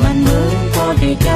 มันเหมือนพอได้ใจ